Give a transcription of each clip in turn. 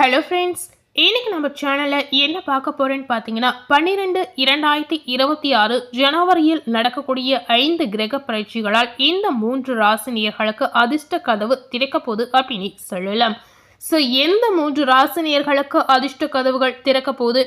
Hello friends இன்னைக்கு நம்ம சேனலில் என்ன பார்க்க போகிறேன்னு பார்த்தீங்கன்னா பன்னிரெண்டு இரண்டாயிரத்தி இருபத்தி ஆறு ஜனவரியில் நடக்கக்கூடிய ஐந்து கிரக பயிற்சிகளால் இந்த மூன்று ராசினியர்களுக்கு அதிர்ஷ்ட கதவு திறக்க போகுது அப்படின்னு சொல்லலாம். ஸோ எந்த மூன்று ராசினியர்களுக்கு அதிர்ஷ்ட கதவுகள் திறக்க போகுது?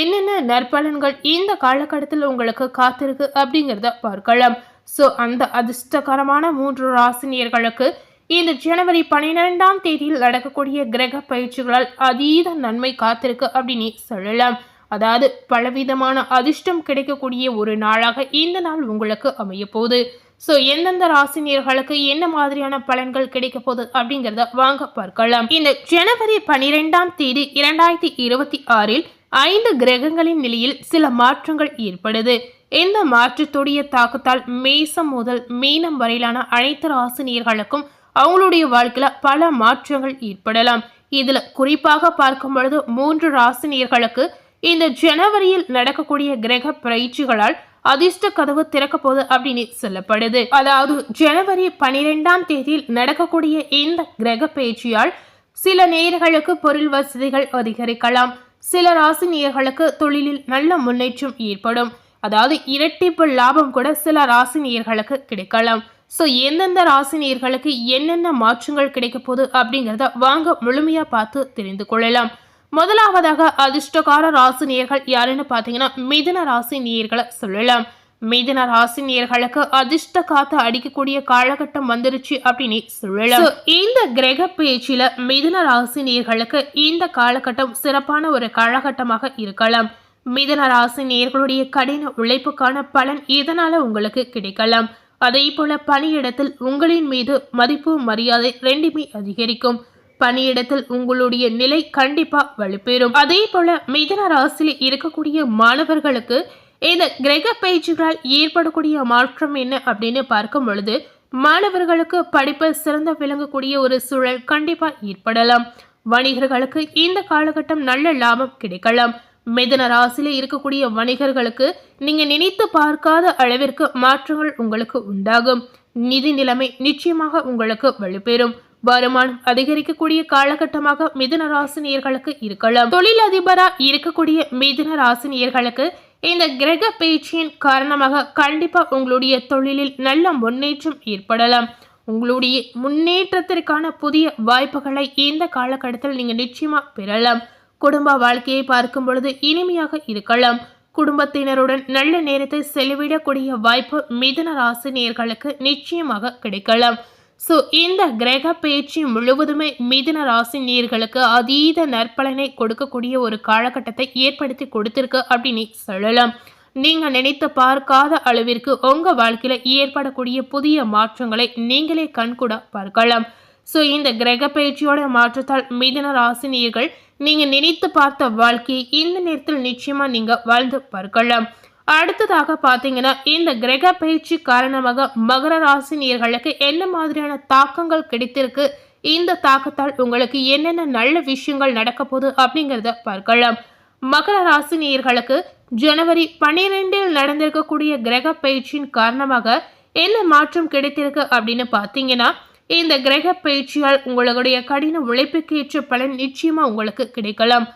என்னென்ன நற்பலன்கள் இந்த காலகட்டத்தில் உங்களுக்கு காத்திருக்கு அப்படிங்கிறத பார்க்கலாம். ஸோ அந்த அதிர்ஷ்டகரமான மூன்று ராசினியர்களுக்கு இந்த ஜனவரி பன்னிரெண்டாம் தேதியில் நடக்கக்கூடிய கிரக பயிற்சிகளால் அதீத நன்மை காத்திருக்கு அப்படின்னு சொல்லலாம். அதாவது பலவிதமான அதிர்ஷ்டம் கிடைக்கக்கூடிய ஒரு நாளாக இந்த நாள் உங்களுக்கு அமைய போகுது. ஸோ எந்தெந்த ராசினியர்களுக்கு என்ன மாதிரியான பலன்கள் கிடைக்க போகுது அப்படிங்கிறத வாங்க பார்க்கலாம். இந்த ஜனவரி பனிரெண்டாம் தேதி இரண்டாயிரத்தி இருபத்தி ஆறில் ஐந்து கிரகங்களின் நிலையில் சில மாற்றங்கள் ஏற்படுது. இந்த மாற்றத்துடைய தாக்கத்தால் மேசம் முதல் மீனம் வரையிலான அனைத்து ராசினியர்களுக்கும் அவங்களுடைய வாழ்க்கையில் பல மாற்றங்கள் ஏற்படலாம். இதில் குறிப்பாக பார்க்கும் பொழுது மூன்று ராசினியர்களுக்கு இந்த ஜனவரியில் நடக்கக்கூடிய கிரக பயிற்சிகளால் அதிர்ஷ்ட கதவு திறக்க போகுது அப்படின்னு சொல்லப்படுது. அதாவது ஜனவரி பனிரெண்டாம் தேதியில் நடக்கக்கூடிய இந்த கிரக பயிற்சியால் சில நேர்களுக்கு பொருள் வசதிகள் அதிகரிக்கலாம். சில ராசினியர்களுக்கு தொழிலில் நல்ல முன்னேற்றம் ஏற்படும். அதாவது இரட்டிப்பு லாபம் கூட சில ராசினியர்களுக்கு கிடைக்கலாம். ஸோ எந்தெந்த ராசினியர்களுக்கு என்னென்ன மாற்றங்கள் கிடைக்க போகுது அப்படிங்கிறத வாங்க முழுமையாக பார்த்து தெரிந்து கொள்ளலாம். முதலாவதாக அதிர்ஷ்டகார ராசி நேர்கள் யாருன்னு பார்த்தீங்கன்னா மிதன ராசி நேர்களை சொல்லலாம். மிதன ராசி நேர்களுக்கு அதிர்ஷ்ட காத்து அடிக்கக்கூடிய காலகட்டம் வந்துருச்சு அப்படின்னு சொல்லலாம். இந்த கிரக பேச்சில மிதன ராசி நேர்களுக்கு இந்த காலகட்டம் சிறப்பான ஒரு காலகட்டமாக இருக்கலாம். மிதன ராசி நேர்களுடைய கடின உழைப்புக்கான பலன் இதனால உங்களுக்கு கிடைக்கலாம். அதே போல பணியிடத்தில் உங்களின் மீது மதிப்பு மரியாதை ரெண்டுமே அதிகரிக்கும். பணியிடத்தில் உங்களுடைய நிலை கண்டிப்பா வலுப்பெறும். அதே போல மிதன ராசியில் இருக்கக்கூடிய மாணவர்களுக்கு இந்த கிரக பயிற்சிகளால் ஏற்படக்கூடிய மாற்றம் என்ன அப்படின்னு பார்க்கும் பொழுது மாணவர்களுக்கு படிப்பில் சிறந்த விளங்கக்கூடிய ஒரு சூழல் கண்டிப்பா ஏற்படலாம். வணிகர்களுக்கு இந்த காலகட்டம் நல்ல லாபம் கிடைக்கலாம். மிதன ராசியில் இருக்கக்கூடிய வணிகர்களுக்கு நீங்கள் நினைத்து பார்க்காத அளவிற்கு மாற்றங்கள் உங்களுக்கு உண்டாகும். நிதி நிலைமை நிச்சயமாக உங்களுக்கு வலுப்பெறும். வருமானம் அதிகரிக்கக்கூடிய காலகட்டமாக மிதுன ராசினியர்களுக்கு இருக்கலாம். தொழில் இருக்கக்கூடிய மிதுன ராசினியர்களுக்கு இந்த கிரக பயிற்சியின் காரணமாக கண்டிப்பா உங்களுடைய தொழிலில் நல்ல முன்னேற்றம் ஏற்படலாம். உங்களுடைய முன்னேற்றத்திற்கான புதிய வாய்ப்புகளை இந்த காலகட்டத்தில் நீங்கள் நிச்சயமாக பெறலாம். குடும்ப வாழ்க்கையை பார்க்கும் பொழுது இனிமையாக இருக்கலாம். குடும்பத்தினருடன் நல்ல நேரத்தை செலவிடக்கூடிய வாய்ப்பு மிதுன ராசி நேர்களுக்கு நிச்சயமாக கிடைக்கலாம். ஸோ இந்த கிரக பயிற்சி முழுவதுமே மிதுன ராசி நேர்களுக்கு அதீத நற்பலனை கொடுக்கக்கூடிய ஒரு காலகட்டத்தை ஏற்படுத்தி கொடுத்திருக்கு அப்படின்னு சொல்லலாம். நீங்கள் நினைத்து பார்க்காத அளவிற்கு உங்கள் வாழ்க்கையில் ஏற்படக்கூடிய புதிய மாற்றங்களை நீங்களே கண்கூட பார்க்கலாம். ஸோ இந்த கிரக பயிற்சியோட மாற்றத்தால் மிதன ராசினியர்கள் நீங்கள் நினைத்து பார்த்த வாழ்க்கையை இந்த நேரத்தில் நிச்சயமாக நீங்கள் வாழ்ந்து பார்க்கலாம். அடுத்ததாக பார்த்தீங்கன்னா இந்த கிரக பயிற்சி காரணமாக மகர ராசினியர்களுக்கு என்ன மாதிரியான தாக்கங்கள் கிடைத்திருக்கு? இந்த தாக்கத்தால் உங்களுக்கு என்னென்ன நல்ல விஷயங்கள் நடக்க போகுது அப்படிங்கிறத பார்க்கலாம். மகர ராசினியர்களுக்கு ஜனவரி பன்னிரெண்டில் நடந்திருக்கக்கூடிய கிரக பயிற்சியின் காரணமாக என்ன மாற்றம் கிடைத்திருக்கு அப்படின்னு பார்த்தீங்கன்னா இந்த கிரக பயிற்சியால் உங்களுடைய கடின உழைப்புக்கு ஏற்ற பலன் நிச்சயமா உங்களுக்கு கிடைக்கலாம்.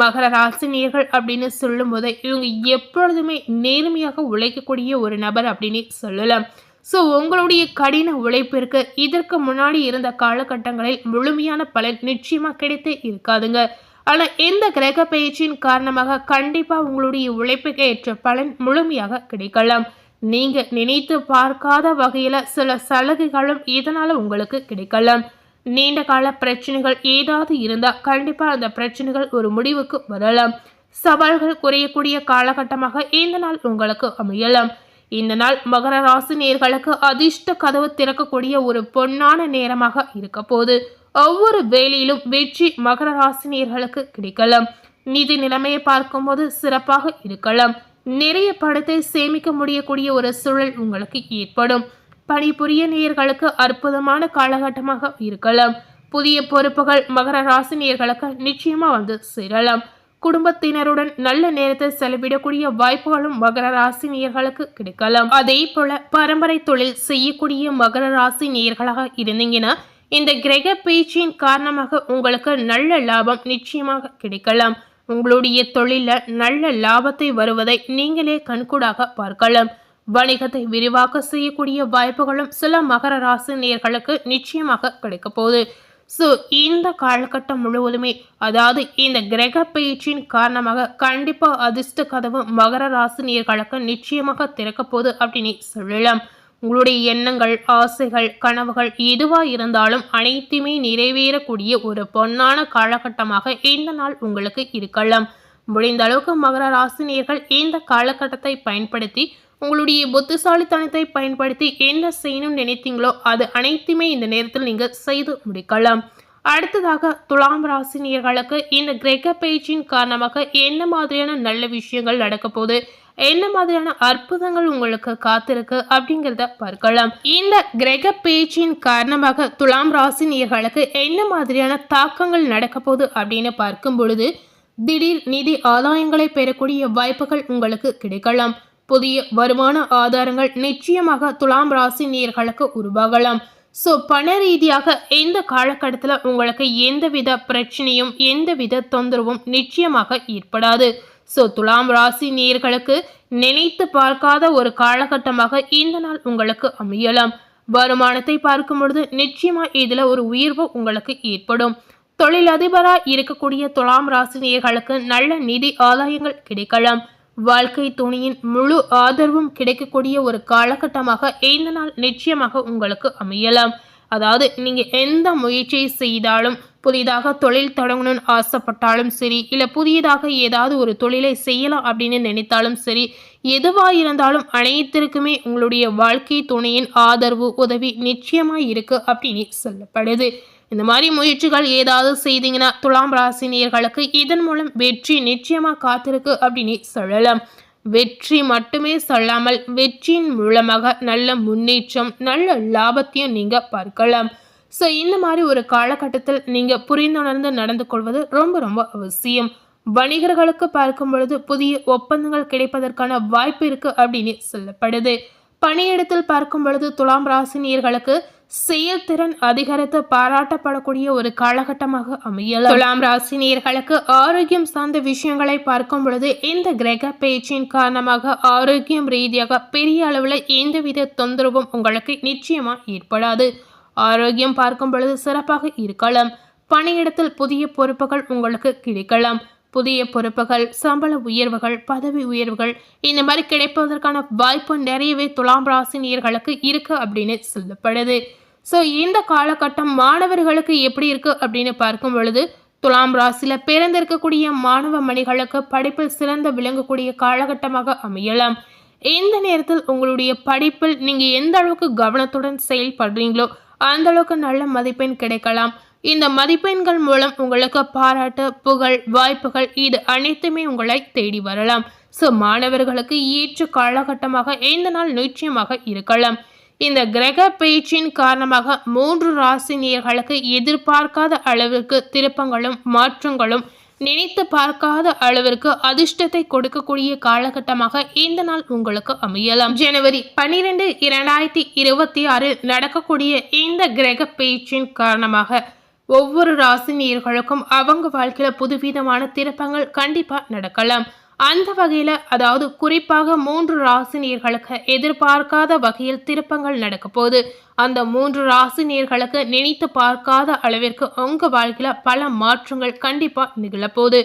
மகர ராசினியர்கள் அப்படின்னு சொல்லும்போது இவங்க எப்பொழுதுமே நேர்மையாக உழைக்கக்கூடிய ஒரு நபர் அப்படின்னு சொல்லலாம். ஸோ உங்களுடைய கடின உழைப்பிற்கு இதற்கு முன்னாடி இருந்த காலகட்டங்களில் முழுமையான பலன் நிச்சயமா கிடைத்தே இருக்காதுங்க. ஆனால் இந்த கிரக பயிற்சியின் காரணமாக கண்டிப்பாக உங்களுடைய உழைப்புக்கு ஏற்ற பலன் முழுமையாக கிடைக்கலாம். நீங்க நினைத்து பார்க்காத வகையில சில சலுகைகளும் இதனால உங்களுக்கு கிடைக்கலாம். நீண்ட கால பிரச்சனைகள் ஏதாவது இருந்தால் கண்டிப்பா அந்த பிரச்சனைகள் ஒரு முடிவுக்கு வரலாம். சவால்கள் குறையக்கூடிய காலகட்டமாக இந்த நாள் உங்களுக்கு அமையலாம். இந்த நாள் மகர ராசி நேர்களுக்கு அதிர்ஷ்ட கதவு திறக்கக்கூடிய ஒரு பொன்னான நேரமாக இருக்க போது ஒவ்வொரு வேலையிலும் வெற்றி மகர ராசி நேர்களுக்கு கிடைக்கலாம். நிதி நிலைமையை பார்க்கும்போது சிறப்பாக இருக்கலாம். நிறைய பணத்தை சேமிக்க முடியக்கூடிய ஒரு சூழல் உங்களுக்கு ஏற்படும். பணிபுரிய நேயர்களுக்கு அற்புதமான காலகட்டமாக இருக்கலாம். புதிய பொறுப்புகள் மகர ராசி நேயர்களுக்கு நிச்சயமா வந்து சேரலாம். குடும்பத்தினருடன் நல்ல நேரத்தை செலவிடக்கூடிய வாய்ப்புகளும் மகர ராசி நேயர்களுக்கு கிடைக்கலாம். அதே போல பரம்பரை தொழில் செய்யக்கூடிய மகர ராசி நேயர்களாக இருந்தீங்கன்னா இந்த கிரக பேச்சின் காரணமாக உங்களுக்கு நல்ல லாபம் நிச்சயமாக கிடைக்கலாம். உங்களுடைய தொழில நல்ல லாபத்தை வருவதை நீங்களே கண்கூடாக பார்க்கலாம். வணிகத்தை விரிவாக்க செய்யக்கூடிய வாய்ப்புகளும் சில மகர ராசி நேர்களுக்கு நிச்சயமாக கிடைக்க போகுது. ஸோ இந்த காலகட்டம் முழுவதுமே அதாவது இந்த கிரக பயிற்சியின் காரணமாக கண்டிப்பாக அதிர்ஷ்ட கதவு மகர ராசி நேர்களுக்கு நிச்சயமாக திறக்க போகுது அப்படின்னு சொல்லலாம். உங்களுடைய எண்ணங்கள் ஆசைகள் கனவுகள் எதுவாக இருந்தாலும் அனைத்துமே நிறைவேறக்கூடிய ஒரு பொன்னான காலகட்டமாக இந்த நாள் உங்களுக்கு இருக்கலாம். முடிந்த அளவுக்கு மகர ராசினியர்கள் இந்த காலகட்டத்தை பயன்படுத்தி உங்களுடைய புத்திசாலித்தனத்தை பயன்படுத்தி என்ன செய்யணும்னு நினைத்தீங்களோ அது அனைத்துமே இந்த நேரத்தில் நீங்கள் செய்து முடிக்கலாம். அடுத்ததாக துலாம் ராசினியர்களுக்கு இந்த கிரக பயிற்சியின் காரணமாக என்ன மாதிரியான நல்ல விஷயங்கள் நடக்க போகுது என்ன மாதிரியான அற்புதங்கள் உங்களுக்கு காத்திருக்கு அப்படிங்கிறத பார்க்கலாம். இந்த கிரக பேச்சின் காரணமாக துலாம் ராசி நேர்களுக்கு என்ன மாதிரியான தாக்கங்கள் நடக்க போகுது அப்படின்னு பார்க்கும் பொழுது திடீர் நிதி ஆதாயங்களை பெறக்கூடிய வாய்ப்புகள் உங்களுக்கு கிடைக்கலாம். புதிய வருமான ஆதாரங்கள் நிச்சயமாக துலாம் ராசி நேர்களுக்கு உருவாகலாம். ஸோ பண ரீதியாக இந்த காலகட்டத்தில் உங்களுக்கு எந்தவித பிரச்சனையும் எந்தவித தொந்தரவும் நிச்சயமாக ஏற்படாது. ஸோ துலாம் ராசி நேர்களுக்கு நினைத்து பார்க்காத ஒரு காலகட்டமாக இந்த நாள் உங்களுக்கு அமையலாம். வருமானத்தை பார்க்கும் பொழுது நிச்சயமா இதுல ஒரு உயர்வு உங்களுக்கு ஏற்படும். தொழிலதிபராக இருக்கக்கூடிய துலாம் ராசினியர்களுக்கு நல்ல நிதி ஆதாயங்கள் கிடைக்கலாம். வாழ்க்கை துணியின் முழு ஆதரவும் கிடைக்கக்கூடிய ஒரு காலகட்டமாக இந்த நாள் நிச்சயமாக உங்களுக்கு அமையலாம். அதாவது நீங்கள் எந்த முயற்சியை செய்தாலும் புதிதாக தொழில் தொடங்கணும்னு ஆசைப்பட்டாலும் சரி இல்லை புதியதாக ஏதாவது ஒரு தொழிலை செய்யலாம் அப்படின்னு நினைத்தாலும் சரி எதுவாக இருந்தாலும் அனைத்திற்குமே உங்களுடைய வாழ்க்கை துணையின் ஆதரவு உதவி நிச்சயமாக இருக்குது அப்படின்னு சொல்லப்படுது. இந்த மாதிரி முயற்சிகள் ஏதாவது செய்தீங்கன்னா துலாம் ராசினியர்களுக்கு இதன் மூலம் வெற்றி நிச்சயமாக காத்திருக்கு அப்படின்னு சொல்லலாம். வெற்றி மட்டுமே சொல்லாமல் வெற்றியின் மூலமாக நல்ல முன்னேற்றம் நல்ல லாபத்தையும் நீங்கள் பார்க்கலாம். ஸோ இந்த மாதிரி ஒரு காலகட்டத்தில் நீங்கள் புரிந்துணர்ந்து நடந்து கொள்வது ரொம்ப ரொம்ப அவசியம். வணிகர்களுக்கு பார்க்கும் பொழுது புதிய ஒப்பந்தங்கள் கிடைப்பதற்கான வாய்ப்பு இருக்குது அப்படின்னு சொல்லப்படுது. பணியிடத்தில் பார்க்கும் பொழுது துலாம் ராசினியர்களுக்கு செயல்திறன் அதிகரித்து பாராட்டப்படக்கூடிய ஒரு காலகட்டமாக அமையலாம். துலாம் ராசினியர்களுக்கு ஆரோக்கியம் சார்ந்த விஷயங்களை பார்க்கும் பொழுது இந்த கிரக பேச்சின் காரணமாக ஆரோக்கியம் ரீதியாக பெரிய அளவில் எந்தவித தொந்தரவும் உங்களுக்கு நிச்சயமா ஏற்படாது. ஆரோக்கியம் பார்க்கும் பொழுது சிறப்பாக இருக்கலாம். பணியிடத்தில் புதிய பொறுப்புகள் உங்களுக்கு கிடைக்கலாம். புதிய பொறுப்புகள் சம்பள உயர்வுகள் பதவி உயர்வுகள் இந்த மாதிரி கிடைப்பதற்கான வாய்ப்பு நிறையவே துலாம் ராசினியர்களுக்கு இருக்கு அப்படின்னு சொல்லப்படுது. ஸோ இந்த காலகட்டம் மாணவர்களுக்கு எப்படி இருக்கு அப்படின்னு பார்க்கும் பொழுது துலாம் ராசியில் பிறந்திருக்கக்கூடிய மாணவ மணிகளுக்கு படிப்பில் சிறந்த விளங்கக்கூடிய காலகட்டமாக அமையலாம். இந்த நேரத்தில் உங்களுடைய படிப்பில் நீங்கள் எந்த அளவுக்கு கவனத்துடன் செயல்படுறீங்களோ அந்த அளவுக்கு நல்ல மதிப்பெண் கிடைக்கலாம். இந்த மதிப்பெண்கள் மூலம் உங்களுக்கு பாராட்டு புகழ் வாய்ப்புகள் இது அனைத்துமே உங்களை தேடி வரலாம். ஸோ மாணவர்களுக்கு ஏற்ற காலகட்டமாக இந்த நாள் நிச்சயமாக இருக்கலாம். இந்த கிரக பேச்சின் காரணமாக மூன்று ராசினியர்களுக்கு எதிர்பார்க்காத அளவிற்கு திருப்பங்களும் மாற்றங்களும் நினைத்து பார்க்காத அளவிற்கு அதிர்ஷ்டத்தை கொடுக்கக்கூடிய காலகட்டமாக இந்த நாள் உங்களுக்கு அமையலாம். ஜனவரி பன்னிரெண்டு இரண்டாயிரத்தி இருபத்தி ஆறில் நடக்கக்கூடிய இந்த கிரக பேச்சின் காரணமாக ஒவ்வொரு ராசினியர்களுக்கும் அவங்க வாழ்க்கையில புதுவிதமான திருப்பங்கள் கண்டிப்பா நடக்கலாம். அந்த வகையில் அதாவது குறிப்பாக மூன்று ராசினியர்களுக்கு எதிர்பார்க்காத வகையில் திருப்பங்கள் நடக்க போகுது. அந்த மூன்று ராசினியர்களுக்கு நினைத்து பார்க்காத அளவிற்கு உங்கள் வாழ்க்கையில் பல மாற்றங்கள் கண்டிப்பாக நிகழப்போகுது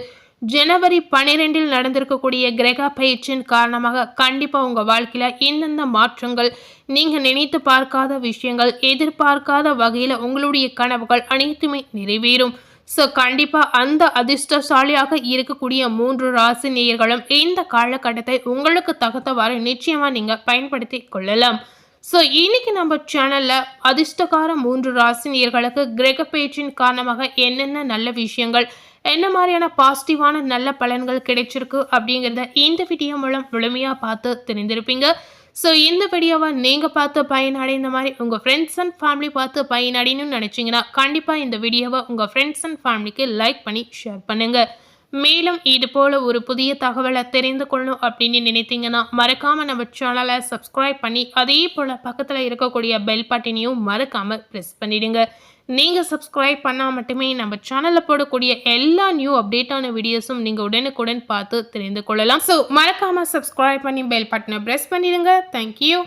ஜனவரி பன்னிரெண்டில் நடந்திருக்கக்கூடிய கிரக பயிற்சியின் காரணமாக கண்டிப்பாக உங்கள் வாழ்க்கையில் எந்தெந்த மாற்றங்கள் நீங்கள் நினைத்து பார்க்காத விஷயங்கள் எதிர்பார்க்காத வகையில் உங்களுடைய கனவுகள் அனைத்துமே நிறைவேறும். ஸோ கண்டிப்பாக அந்த அதிர்ஷ்டசாலியாக இருக்கக்கூடிய மூன்று ராசி நேயர்களும் இந்த காலகட்டத்தை உங்களுக்கு தகுந்தவாறு நிச்சயமாக நீங்கள் பயன்படுத்தி கொள்ளலாம். ஸோ இன்னைக்கு நம்ம சேனலில் அதிர்ஷ்டகார மூன்று ராசி நேயர்களுக்கு கிரக பேச்சின் காரணமாக என்னென்ன நல்ல விஷயங்கள் என்ன மாதிரியான பாசிட்டிவான நல்ல பலன்கள் கிடைச்சிருக்கு அப்படிங்கிறத இந்த வீடியோ மூலம் முழுமையாக பார்த்து தெரிந்திருப்பீங்க. ஸோ இந்த வீடியோவை நீங்கள் பார்த்து பயனடைந்த மாதிரி உங்கள் ஃப்ரெண்ட்ஸ் அண்ட் ஃபேமிலி பார்த்து பயனடையணும்னு நினச்சிங்கன்னா கண்டிப்பாக இந்த வீடியோவை உங்கள் ஃப்ரெண்ட்ஸ் அண்ட் ஃபேமிலிக்கு லைக் பண்ணி ஷேர் பண்ணுங்கள் மேலும் இது போல் ஒரு புதிய தகவலை தெரிந்து கொள்ளணும் அப்படின்னு நினைத்தீங்கன்னா மறக்காமல் நம்ம சேனலை சப்ஸ்கிரைப் பண்ணி அதே போல் பக்கத்தில் இருக்கக்கூடிய பெல் பட்டினையும் மறக்காமல் ப்ரெஸ் பண்ணிவிடுங்க நீங்கள் சப்ஸ்கிரைப் பண்ணால் மட்டுமே நம்ம சேனலில் போடக்கூடிய எல்லா நியூ அப்டேட்டான வீடியோஸும் நீங்கள் உடனுக்குடன் பார்த்து தெரிந்து கொள்ளலாம். ஸோ மறக்காமல் சப்ஸ்கிரைப் பண்ணி பெல் பட்டனை ப்ரெஸ் பண்ணிடுங்க. தேங்க்யூ